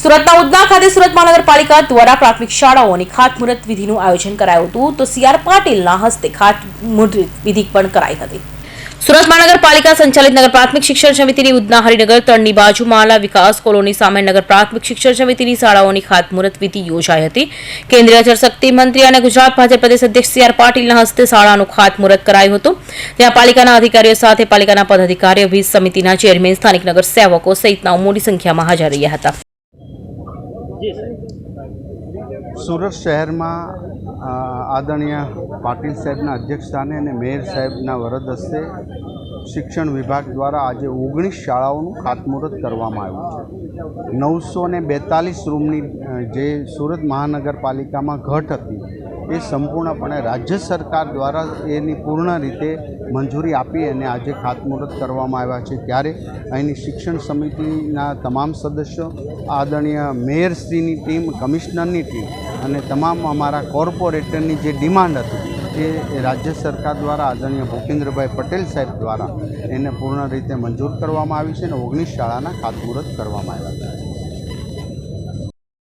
સુરતના ઉદના ખાતે સુરત મહાનગરપાલિકા દ્વારા પ્રાથમિક શાળાઓની ખાતમુહૂર્ત વિધિનું આયોજન કરાયું હતું. તો સીઆર પાટીલના હસ્તે ખાતમુહૂર્ત વિધિ પણ કરાઈ હતી. સુરત મહાનગરપાલિકા સંચાલિત નગર પ્રાથમિક શિક્ષણ સમિતિની ઉદના હરિનગર ત્રણની બાજુમાં આવેલા વિકાસ કોલોની સામે નગર પ્રાથમિક શિક્ષણ સમિતિની શાળાઓની ખાતમુહૂર્ત વિધિ યોજાઈ હતી. કેન્દ્રીય જળશક્તિ મંત્રી અને ગુજરાત ભાજપ પ્રદેશ અધ્યક્ષ સી આર પાટીલના હસ્તે શાળાનું ખાતમુહૂર્ત કરાયું હતું. જ્યાં પાલિકાના અધિકારીઓ સાથે પાલિકાના પદાધિકારીઓ વીજ સમિતિના ચેરમેન, સ્થાનિક નગર સેવકો સહિતના મોટી સંખ્યામાં હાજર રહ્યા હતા. સુરત શહેરમાં આદરણીય પાટીલ સાહેબના અધ્યક્ષસ્થાને અને મેયર સાહેબના વરદ હસ્તે શિક્ષણ વિભાગ દ્વારા આજે ઓગણીસ શાળાઓનું ખાતમુહૂર્ત કરવામાં આવ્યું છે. નવસો ને બેતાલીસ રૂમની જે સુરત મહાનગરપાલિકામાં ઘટ હતી એ સંપૂર્ણપણે રાજ્ય સરકાર દ્વારા એની પૂર્ણ રીતે મંજૂરી આપી અને આજે ખાતમુહૂર્ત કરવામાં આવ્યા છે. ત્યારે અહીંની શિક્ષણ સમિતિના તમામ સદસ્યો, આદરણીય મેયરશ્રીની ટીમ, કમિશનરની ટીમ અને તમામ અમારા કોર્પોરેટરની જે ડિમાન્ડ હતી એ રાજ્ય સરકાર દ્વારા, આદરણીય ભૂપેન્દ્રભાઈ પટેલ સાહેબ દ્વારા એને પૂર્ણ રીતે મંજૂર કરવામાં આવી છે અને ઓગણીસ શાળાના ખાતમુહૂર્ત કરવામાં આવ્યા છે.